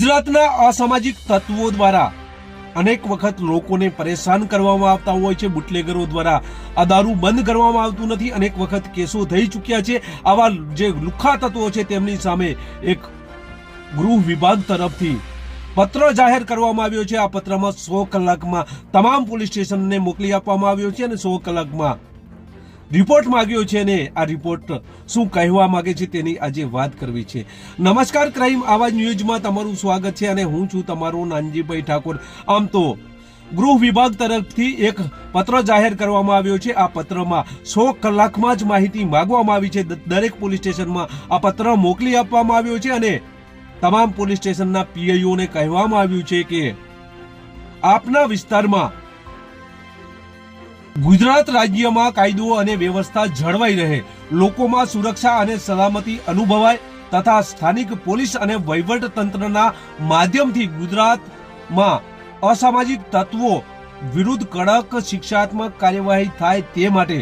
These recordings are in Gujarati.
ગુજરાતના અસામાજિક તત્વો દ્વારા અનેક વખત લોકોને પરેશાન કરવામાં આવતા હોય છે. બુટલેગરો દ્વારા આ દારૂ બંધ કરવામાં આવતું નથી. અનેક વખત કેસો થઈ ચૂક્યા છે. આવા જે લુખ્ખા તત્વો છે તેમની સામે એક ગૃહ વિભાગ તરફથી પત્ર જાહેર કરવામાં આવ્યો છે. આ પત્રમાં સો કલાકમાં તમામ પોલીસ સ્ટેશનને મોકલી આપવામાં આવ્યો છે અને સો કલાકમાં રિપોર્ટ માંગ્યો છે અને આ રિપોર્ટ શું કહેવા માગે છે તેની આજે વાત કરવી છે. નમસ્કાર, ક્રાઇમ આવાજ ન્યૂઝમાં તમારું સ્વાગત છે અને હું છું તમારો નાનજીભાઈ ઠાકોર. આમ તો ગૃહ વિભાગ તરફથી એક પત્ર જાહેર કરવામાં આવ્યો છે. આ પત્રમાં સો કલાકમાં જ માહિતી માગવામાં આવી છે. દરેક પોલીસ સ્ટેશનમાં આ પત્ર મોકલી આપવામાં આવ્યો છે અને તમામ પોલીસ સ્ટેશનના પીઆઈઓને કહેવામાં આવ્યું છે કે આપના વિસ્તારમાં ગુજરાત રાજ્યમાં કાયદો અને વ્યવસ્થા જળવાઈ રહે. લોકોમાં સુરક્ષા અને સલામતી અનુભવાય તથા સ્થાનિક પોલીસ અને વહીવટ તંત્રના માધ્યમથી ગુજરાતમાં અસામાજિક તત્વો વિરુદ્ધ કડક શિક્ષાત્મક કાર્યવાહી થાય તે માટે.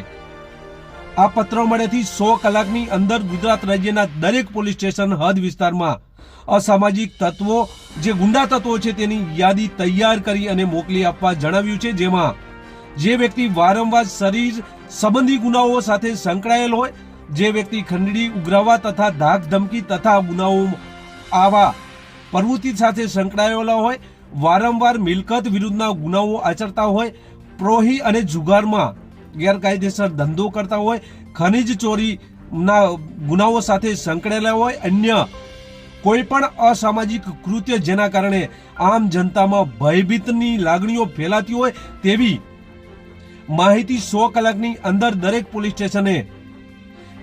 આ પત્ર મળેથી સો કલાકની અંદર ગુજરાત રાજ્યના દરેક પોલીસ સ્ટેશન હદ વિસ્તારમાં અસામાજિક તત્વો, જે ગુંડા તત્વો છે તેની યાદી તૈયાર કરી અને મોકલી આપવા જણાવ્યું છે, જેમાં જે વ્યક્તિ વારંવાર શરીર સંબંધી ગુનાઓ સાથે સંકળાયેલ હોય, જે વ્યક્તિ ખંડણી ઉઘરાવવા તથા ધાક ધમકી તથા ગુનાઓ આવા પ્રવૃત્તિ સાથે સંકળાયેલા હોય, વારંવાર મિલકત વિરુદ્ધના ગુનાઓ આચરતા હોય, પ્રોહી અને જુગારમાં ગેરકાયદેસર ધંધો કરતા હોય, ખનિજ ચોરીના ગુનાઓ સાથે સંકળાયેલા હોય, અન્ય કોઈ પણ અસામાજિક કૃત્ય જેના કારણે આમ જનતામાં ભયભીતની લાગણીઓ ફેલાતી હોય તેવી માહિતી સો કલાકની અંદર દરેક પોલીસ સ્ટેશને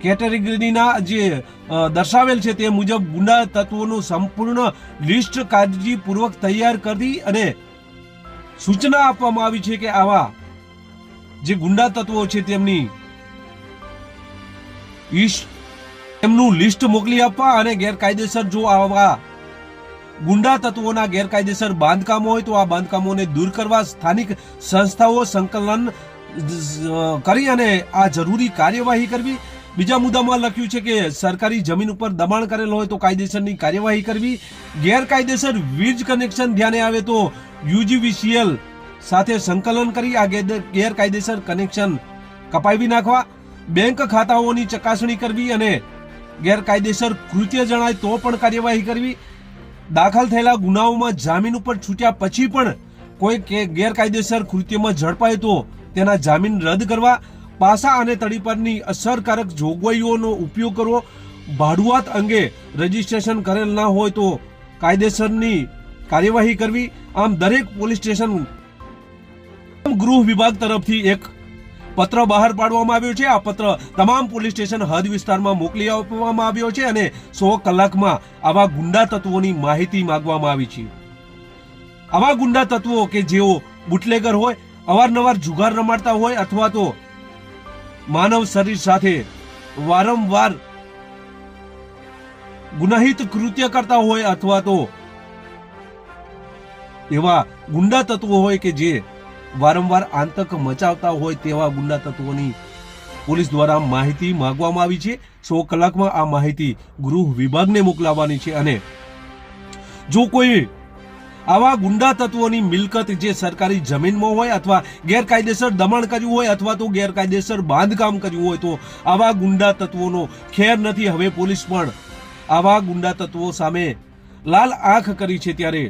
કેટેગરીના જે દર્શાવેલ છે તે મુજબ ગુંડા તત્વોનું સંપૂર્ણ લિસ્ટ કાળજીપૂર્વક તૈયાર કરી અને સૂચના આપવામાં આવી છે કે આવા જે ગુંડા તત્વો છે તેમની એમનું લિસ્ટ મોકલી આપવા અને ગેરકાયદેસર જો આવા ગુંડા તત્વોના ગેરકાયદેસર બાંધકામો હોય તો આ બાંધકામોને દૂર કરવા સ્થાનિક સંસ્થાઓ સંકલન કરી અને આ જરૂરી કાર્યવાહી કરવી. બીજા મુદ્દામાં લખ્યું છે કે સરકારી જમીન ઉપર દબાણ કરેલ હોય તો કાયદેસરની કાર્યવાહી કરવી. ગેરકાયદેસર વીજ કનેક્શન ધ્યાને આવે તો યુજીવીસીએલ સાથે સંકલન કરી આ ગેર- ગેરકાયદેસર કનેક્શન કપાવી નાખવા. બેંક ખાતાઓની ચકાસણી કરવી અને ગેરકાયદેસર કૃત્ય જણાય તો પણ કાર્યવાહી કરવી. દાખલ થયેલા ગુનાઓમાં જામીન ઉપર છૂટ્યા પછી પણ કોઈ ગેરકાયદેસર કૃત્યમાં ઝડપાય તો તેના જામીન રદ કરવા પાસા અને તડીપરની અસરકારક જોગવાઈઓનો ઉપયોગ કરવો ભાડુઆત અંગે રજીસ્ટ્રેશન કરેલ ના હોય તો કાયદેસરની કાર્યવાહી કરવી. આમ દરેક પોલીસ સ્ટેશન ગૃહ વિભાગ તરફથી એક પત્ર બહાર પાડવામાં આવ્યો છે. આ પત્ર તમામ પોલીસ સ્ટેશન હદ વિસ્તારમાં મોકલી આપવામાં આવ્યો છે અને સો કલાકમાં આવા ગુંડા તત્વોની માહિતી માંગવામાં આવી છે. આવા ગુંડા તત્વો કે જેઓ બુટલેગર હોય અવારનવાર જુગાર રમાડતા હોય અથવા તો માનવ શરીર સાથે વારંવાર ગુનાહિત કૃત્ય કરતા હોય અથવા તો એવા ગુંડા તત્વો હોય કે જે વારંવાર આતંક મચાવતા હોય તેવા ગુંડા તત્વોની પોલીસ દ્વારા માહિતી માંગવામાં આવી છે. સો કલાકમાં આ માહિતી ગૃહ વિભાગને મોકલાવવાની છે અને જો કોઈ આવા ગુંડા તત્વોની મિલકત જે સરકારી જમીનમાં હોય અથવા ગેરકાયદેસર દમણ કર્યું હોય અથવા તો ગેરકાયદેસર બાંધકામ કર્યું હોય તો આવા ગુંડા તત્વોનો ખેર નથી. હવે પોલીસ પણ આવા ગુંડા તત્વો સામે લાલ આંખ કરી છે ત્યારે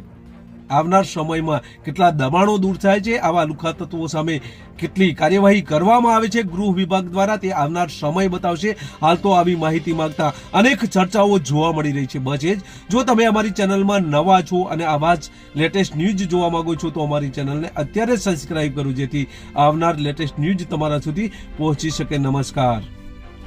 આવનાર સમયમાં કેટલા દબાણો દૂર થાય છે આવા લુખા તત્વો સામે કેટલી કાર્યવાહી કરવામાં આવે છે ગૃહ વિભાગ દ્વારા તે આવનાર સમય બતાવશે. હાલ તો આવી માહિતી માંગતા અનેક ચર્ચાઓ જોવા મળી રહી છે. બસ જ. જો તમે અમારી ચેનલમાં નવા છો અને આવા જ લેટેસ્ટ ન્યૂઝ જોવા માંગો છો તો અમારી ચેનલને અત્યારે સબસ્ક્રાઇબ કરો જેથી આવનાર લેટેસ્ટ ન્યૂઝ તમારા સુધી પહોંચી શકે. નમસ્કાર.